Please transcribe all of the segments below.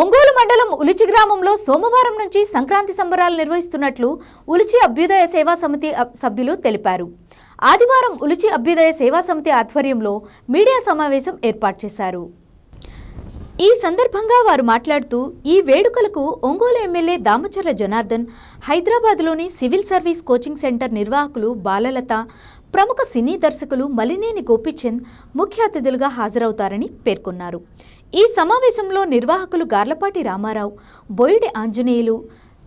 ఒంగోలు మండలం ఉలిచి గ్రామంలో సోమవారం నుంచి సంక్రాంతి సంబరాలు నిర్వహిస్తున్నట్లు ఉలిచి అభ్యుదయ సేవా సమితి సభ్యులు తెలిపారు. ఆదివారం ఉలిచి అభ్యుదయ సేవా సమితి ఆధ్వర్యంలో మీడియా సమావేశం ఏర్పాటు చేశారు. ఈ సందర్భంగా వారు మాట్లాడుతూ ఈ వేడుకలకు ఒంగోలు ఎమ్మెల్యే దామచర్ల జనార్దన్ హైదరాబాద్లోని సివిల్ సర్వీస్ కోచింగ్ సెంటర్ నిర్వాహకులు బాలలత ప్రముఖ సినీ దర్శకులు మలినేని గోపీచంద్ ముఖ్య అతిథులుగా హాజరవుతారని పేర్కొన్నారు. ఈ సమావేశంలో నిర్వాహకులు గార్లపాటి రామారావు బోయిడి ఆంజనేయులు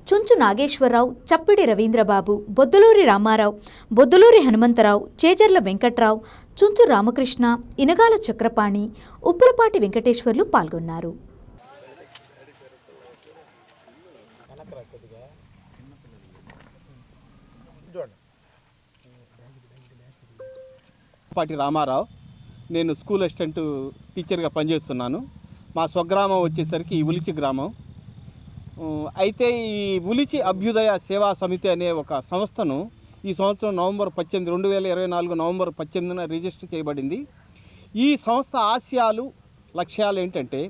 చుంచు నాగేశ్వరరావు చప్పిడి రవీంద్రబాబు బొద్దులూరి రామారావు బొద్దులూరి హనుమంతరావు చేజర్ల వెంకట్రావు చుంచు రామకృష్ణ ఇనగాల చక్రపాణి ఉప్పులపాటి వెంకటేశ్వర్లు పాల్గొన్నారు. పాటి రామారావు నేను స్కూల్ అసిస్టెంట్ టీచర్గా పనిచేస్తున్నాను. మా స్వగ్రామం వచ్చేసరికి ఈ ఉలిచి గ్రామం. అయితే ఈ ఉలిచి అభ్యుదయ సేవా సమితి అనే ఒక సంస్థను ఈ సంవత్సరం నవంబర్ పద్దెనిమిది రెండు వేల ఇరవై నాలుగు నవంబర్ పద్దెనిమిదిన రిజిస్టర్ చేయబడింది. ఈ సంస్థ ఆశయాలు లక్ష్యాలు ఏంటంటే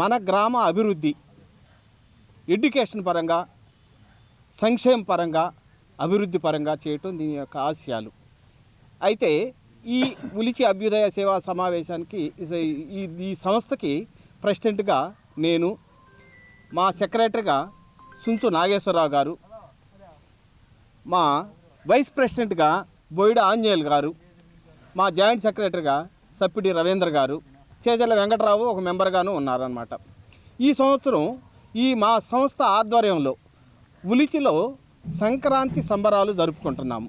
మన గ్రామ అభివృద్ధి ఎడ్యుకేషన్ పరంగా సంక్షేమ పరంగా అభివృద్ధి పరంగా చేయటం దీని యొక్క ఆశయాలు. అయితే ఈ ఉలిచి అభ్యుదయ సేవా సమావేశానికి ఈ ఈ సంస్థకి ప్రెసిడెంట్గా నేను మా సెక్రటరీగా సుంచు నాగేశ్వరరావు గారు మా వైస్ ప్రెసిడెంట్గా బొయిడ ఆంజనేయులు గారు మా జాయింట్ సెక్రటరీగా సప్పిడి రవీంద్ర గారు చేజల వెంకటరావు ఒక మెంబర్గాను ఉన్నారన్నమాట. ఈ సంవత్సరం ఈ మా సంస్థ ఆధ్వర్యంలో ఉలిచిలో సంక్రాంతి సంబరాలు జరుపుకుంటున్నాము.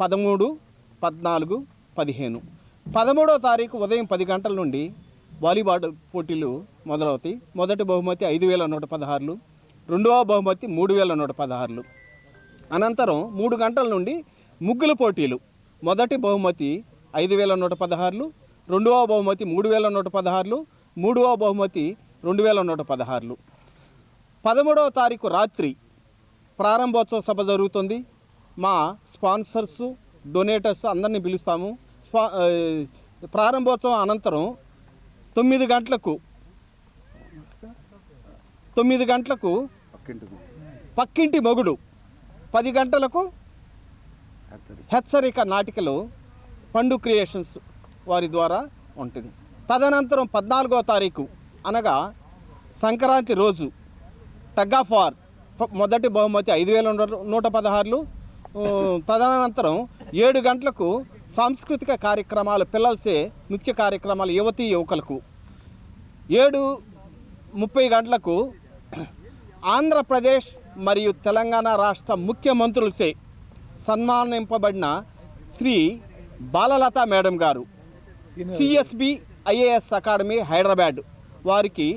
పదమూడు పద్నాలుగు పదిహేను. పదమూడవ తారీఖు ఉదయం పది గంటల నుండి వాలీబాల్ పోటీలు మొదలవుతాయి. మొదటి బహుమతి ఐదు వేల నూట పదహారులు. రెండవ బహుమతి మూడు వేల నూట పదహారులు. అనంతరం మూడు గంటల నుండి ముగ్గుల పోటీలు. మొదటి బహుమతి ఐదు వేల నూట పదహారులు. రెండవ బహుమతి మూడు వేల నూట పదహారులు. మూడవ బహుమతి రెండు వేల నూట పదహారులు. పదమూడవ తారీఖు రాత్రి ప్రారంభోత్సవ సభ జరుగుతుంది. మా స్పాన్సర్స్ డొనేటర్స్ అందరినీ పిలుస్తాము. ప్రారంభోత్సవం అనంతరం తొమ్మిది గంటలకు తొమ్మిది గంటలకు పక్కింటి మొగుడు. పది గంటలకు హెచ్చరిక. నాటికలు పండు క్రియేషన్స్ వారి ద్వారా ఉంటుంది. తదనంతరం పద్నాలుగో తారీఖు అనగా సంక్రాంతి రోజు టగ్ ఆఫ్ వార్ మొదటి బహుమతి ఐదు వేల నూట పదహారులు. తదనంతరం ఏడు గంటలకు సాంస్కృతిక కార్యక్రమాలు పిల్లలసే నృత్య కార్యక్రమాలు యువతీ యువకులకు. ఏడు ముప్పై గంటలకు ఆంధ్రప్రదేశ్ మరియు తెలంగాణ రాష్ట్ర ముఖ్యమంత్రులసే సన్మానింపబడిన Shri Balalatha madam garu. CSB IAS academy Hyderabad. వారికి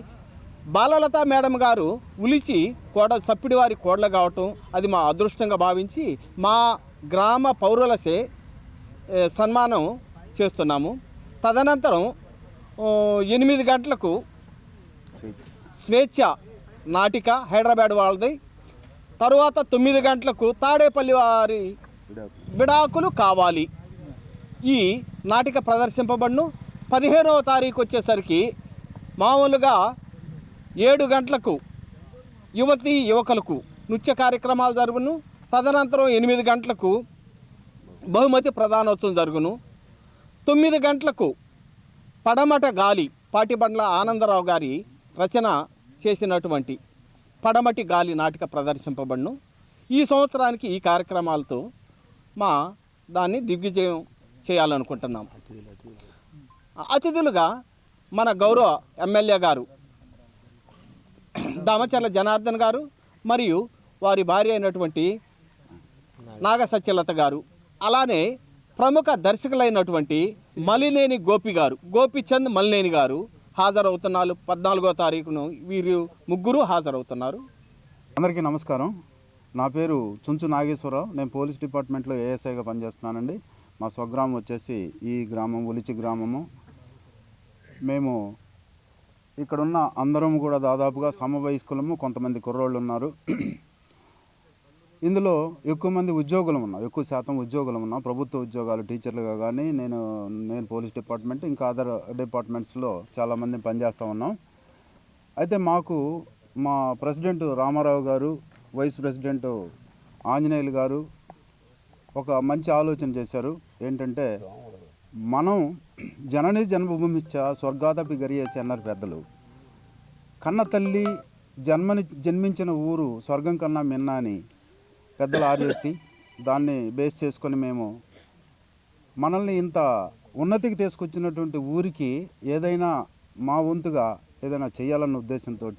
బాలలత మేడం గారు ఉలిచి కోడ సప్పిడివారి కోడలు కావటం అది మా అదృష్టంగా భావించి మా గ్రామ పౌరులసే సన్మానం చేస్తున్నాము. తదనంతరం ఎనిమిది గంటలకు స్వేచ్ఛ నాటిక హైదరాబాద్ వాళ్ళది. తరువాత తొమ్మిది గంటలకు తాడేపల్లి వారి విడాకులు కావాలి. ఈ నాటిక ప్రదర్శింపబడును. పదిహేనవ తారీఖు వచ్చేసరికి మామూలుగా ఏడు గంటలకు యువతి యువకులకు నృత్య కార్యక్రమాలు జరుగును. తదనంతరం ఎనిమిది గంటలకు బహుమతి ప్రధానోత్సవం జరుగును. తొమ్మిది గంటలకు పడమట గాలి పాటిబండ్ల ఆనందరావు గారి రచన చేసినటువంటి పడమటి గాలి నాటిక ప్రదర్శింపబడును. ఈ సంవత్సరానికి ఈ కార్యక్రమాలతో మా దాన్ని దిగ్విజయం చేయాలనుకుంటున్నాం. అతిథులుగా మన గౌరవ ఎమ్మెల్యే గారు దామచర్ల జనార్దన్ గారు మరియు వారి భార్య అయినటువంటి నాగసత్యలత గారు అలానే ప్రముఖ దర్శకులైనటువంటి మలినేని గోపి గారు గోపిచంద్ మలినేని గారు హాజరవుతున్నారు. పద్నాలుగో తారీఖును వీరు ముగ్గురు హాజరవుతున్నారు. అందరికీ నమస్కారం. నా పేరు చుంచు నాగేశ్వరరావు. నేను పోలీస్ డిపార్ట్మెంట్లో ఏఎస్ఐగా పనిచేస్తున్నానండి. మా స్వగ్రామం వచ్చేసి ఈ గ్రామం ఉలిచి గ్రామము. మేము ఇక్కడున్న అందరం కూడా దాదాపుగా సమవయస్కులము. కొంతమంది కుర్రోళ్ళు ఉన్నారు. ఇందులో ఎక్కువ మంది ఉద్యోగులు ఉన్నాం ఎక్కువ శాతం ఉద్యోగులు ఉన్నాం ప్రభుత్వ ఉద్యోగాలు టీచర్లుగా కానీ నేను నేను పోలీస్ డిపార్ట్మెంట్ ఇంకా అదర్ డిపార్ట్మెంట్స్లో చాలామంది పనిచేస్తూ ఉన్నాం. అయితే మాకు మా ప్రెసిడెంట్ రామారావు గారు వైస్ ప్రెసిడెంట్ ఆంజనేయులు గారు ఒక మంచి ఆలోచన చేశారు. ఏంటంటే మనం జనని జన్మభూమిచ్చ స్వర్గాదపి గరియేసి అన్నారు పెద్దలు. కన్న తల్లి జన్మని జన్మించిన ఊరు స్వర్గం కన్నా మిన్నా అని పెద్దల ఆర్యోక్తి దాన్ని బేస్ చేసుకొని మేము మనల్ని ఇంత ఉన్నతికి తీసుకొచ్చినటువంటి ఊరికి ఏదైనా మా వంతుగా ఏదైనా చేయాలన్న ఉద్దేశంతో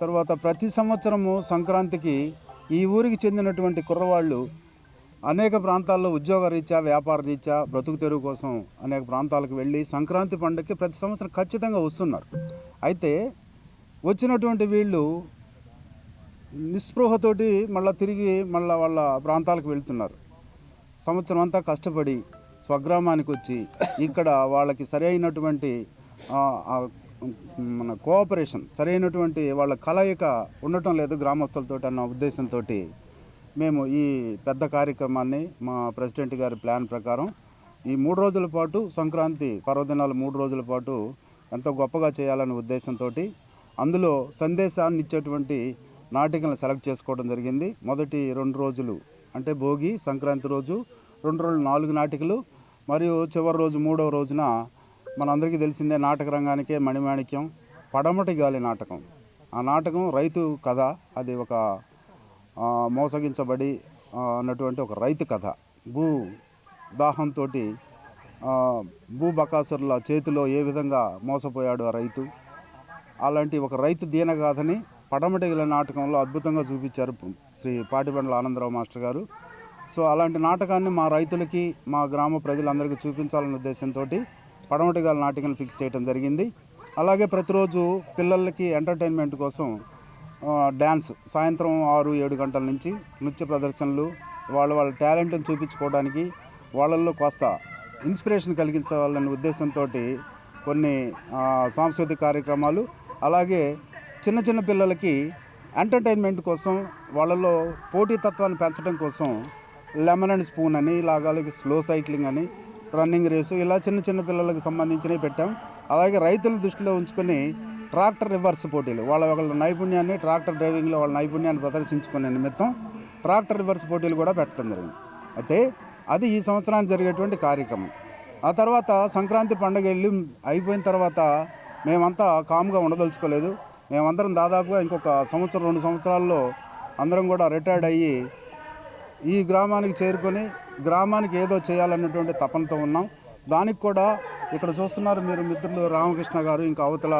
తర్వాత ప్రతి సంవత్సరము సంక్రాంతికి ఈ ఊరికి చెందినటువంటి కుర్రవాళ్ళు అనేక ప్రాంతాల్లో ఉద్యోగ రీత్యా వ్యాపార రీత్యా బ్రతుకు తెరువు కోసం అనేక ప్రాంతాలకు వెళ్ళి సంక్రాంతి పండుగకి ప్రతి సంవత్సరం ఖచ్చితంగా వస్తున్నారు. అయితే వచ్చినటువంటి వీళ్ళు నిస్పృహతోటి మళ్ళీ తిరిగి మళ్ళీ వాళ్ళ ప్రాంతాలకు వెళ్తున్నారు. సంవత్సరం అంతా కష్టపడి స్వగ్రామానికి వచ్చి ఇక్కడ వాళ్ళకి సరైనటువంటి మన కోఆపరేషన్ సరైనటువంటి వాళ్ళ కలయిక ఉండటం లేదు గ్రామస్తులతో అన్న ఉద్దేశంతో మేము ఈ పెద్ద కార్యక్రమాన్ని మా ప్రెసిడెంట్ గారి ప్లాన్ ప్రకారం ఈ మూడు రోజుల పాటు సంక్రాంతి పర్వదినాలు మూడు రోజుల పాటు ఎంతో గొప్పగా చేయాలనే ఉద్దేశంతో అందులో సందేశాన్ని ఇచ్చేటువంటి నాటికలను సెలెక్ట్ చేసుకోవడం జరిగింది. మొదటి రెండు రోజులు అంటే భోగి సంక్రాంతి రోజు రెండు రోజులు నాలుగు నాటికలు. మరియు చివరి రోజు మూడవ రోజున మనందరికీ తెలిసిందే నాటక రంగానికే మణిమాణిక్యం పడమటి గాలి నాటకం. ఆ నాటకం రైతు కథ అది ఒక మోసగించబడి అన్నటువంటి ఒక రైతు కథ. భూ దాహంతో భూ బకాసురుల చేతిలో ఏ విధంగా మోసపోయాడు ఆ రైతు? అలాంటి ఒక రైతు దీనగాథని పడమటిగల నాటకంలో అద్భుతంగా చూపించారు శ్రీ పాటిబండ్ల ఆనందరావు మాస్టర్ గారు. సో అలాంటి నాటకాన్ని మా రైతులకి మా గ్రామ ప్రజలందరికీ చూపించాలనే ఉద్దేశంతో పడమటిగాల నాటకం ఫిక్స్ చేయడం జరిగింది. అలాగే ప్రతిరోజు పిల్లలకి ఎంటర్టైన్మెంట్ కోసం డ్యాన్స్ సాయంత్రం ఆరు ఏడు గంటల నుంచి నృత్య ప్రదర్శనలు వాళ్ళ వాళ్ళ టాలెంట్ని చూపించుకోవడానికి వాళ్ళల్లో కాస్త ఇన్స్పిరేషన్ కలిగించాలనే ఉద్దేశంతో కొన్ని సాంస్కృతిక కార్యక్రమాలు అలాగే చిన్న చిన్న పిల్లలకి ఎంటర్టైన్మెంట్ కోసం వాళ్ళలో పోటీతత్వాన్ని పెంచడం కోసం లెమన్ అండ్ స్పూన్ అని ఇలాగ స్లో సైక్లింగ్ అని రన్నింగ్ రేసు ఇలా చిన్న చిన్న పిల్లలకు సంబంధించినవి పెట్టాం. అలాగే రైతులను దృష్టిలో ఉంచుకొని ట్రాక్టర్ రివర్స్ పోటీలు. వాళ్ళ వాళ్ళ నైపుణ్యాన్ని ట్రాక్టర్ డ్రైవింగ్లో వాళ్ళ నైపుణ్యాన్ని ప్రదర్శించుకునే నిమిత్తం ట్రాక్టర్ రివర్స్ పోటీలు కూడా పెట్టడం జరిగింది. అయితే అది ఈ సంవత్సరానికి జరిగేటువంటి కార్యక్రమం. ఆ తర్వాత సంక్రాంతి పండుగ వెళ్ళి అయిపోయిన తర్వాత మేమంతా కామ్గా ఉండదలుచుకోలేదు. మేమందరం దాదాపుగా ఇంకొక సంవత్సరం రెండు సంవత్సరాల్లో అందరం కూడా రిటైర్డ్ అయ్యి ఈ గ్రామానికి చేరుకొని గ్రామానికి ఏదో చేయాలన్నటువంటి తపనతో ఉన్నాం. దానికి కూడా ఇక్కడ చూస్తున్నారు మీరు మిత్రులు రామకృష్ణ గారు ఇంకా అవతల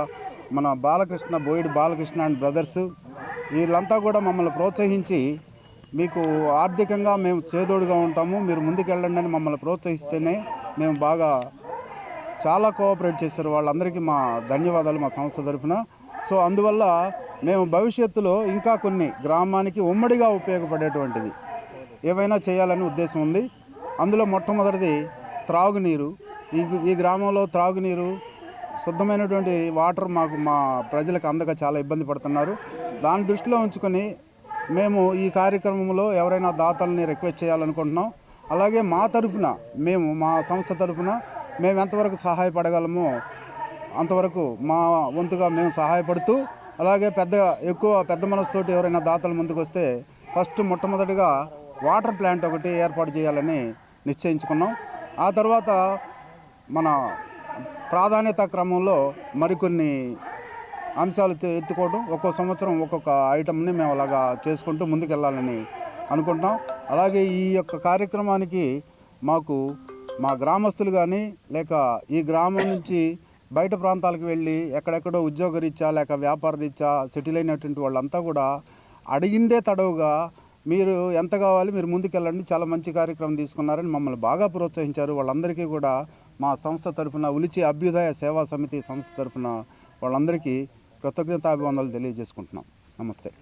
మన బాలకృష్ణ బోయిడి బాలకృష్ణ అండ్ బ్రదర్స్. వీళ్ళంతా కూడా మమ్మల్ని ప్రోత్సహించి మీకు ఆర్థికంగా మేము చేదోడుగా ఉంటాము. మీరు ముందుకెళ్ళండి అని మమ్మల్ని ప్రోత్సహిస్తేనే మేము బాగా చాలా కోఆపరేట్ చేశారు. వాళ్ళందరికీ మా ధన్యవాదాలు మా సంస్థ తరఫున. సో అందువల్ల మేము భవిష్యత్తులో ఇంకా కొన్ని గ్రామానికి ఉమ్మడిగా ఉపయోగపడేటువంటివి ఏవైనా చేయాలని ఉద్దేశం ఉంది. అందులో మొట్టమొదటిది త్రాగునీరు. ఈ ఈ గ్రామంలో త్రాగునీరు శుద్ధమైనటువంటి వాటర్ మాకు మా ప్రజలకు అందక చాలా ఇబ్బంది పడుతున్నారు. దాని దృష్టిలో ఉంచుకొని మేము ఈ కార్యక్రమంలో ఎవరైనా దాతల్ని రిక్వెస్ట్ చేయాలనుకుంటున్నాం. అలాగే మా తరఫున మేము మా సంస్థ తరఫున మేము ఎంతవరకు సహాయపడగలమో అంతవరకు మా వంతుగా మేము సహాయపడుతూ అలాగే పెద్ద ఎక్కువ పెద్ద మనసుతోటి ఎవరైనా దాతలు ముందుకు వస్తే ఫస్ట్ మొట్టమొదటిగా వాటర్ ప్లాంట్ ఒకటి ఏర్పాటు చేయాలని నిశ్చయించుకున్నాం. ఆ తర్వాత మన ప్రాధాన్యత క్రమంలో మరికొన్ని అంశాలు ఎత్తుకోవడం ఒక్కో సంవత్సరం ఒక్కొక్క ఐటమ్ని మేము అలాగా చేసుకుంటూ ముందుకెళ్ళాలని అనుకుంటున్నాం. అలాగే ఈ యొక్క కార్యక్రమానికి మాకు మా గ్రామస్తులు కానీ లేక ఈ గ్రామం నుంచి బయట ప్రాంతాలకు వెళ్ళి ఎక్కడెక్కడో ఉద్యోగ రీత్యా లేక వ్యాపార రీత్యా సెటిల్ అయినటువంటి వాళ్ళంతా కూడా అడిగిందే తడవుగా మీరు ఎంత కావాలి మీరు ముందుకెళ్ళండి చాలా మంచి కార్యక్రమం తీసుకున్నారని మమ్మల్ని బాగా ప్రోత్సహించారు. వాళ్ళందరికీ కూడా మా సంస్థ తరఫున ఉలిచి అభ్యుదయ సేవా సమితి సంస్థ తరఫున వాళ్ళందరికీ కృతజ్ఞతాభివందనలు తెలియజేసుకుంటున్నాం. నమస్తే.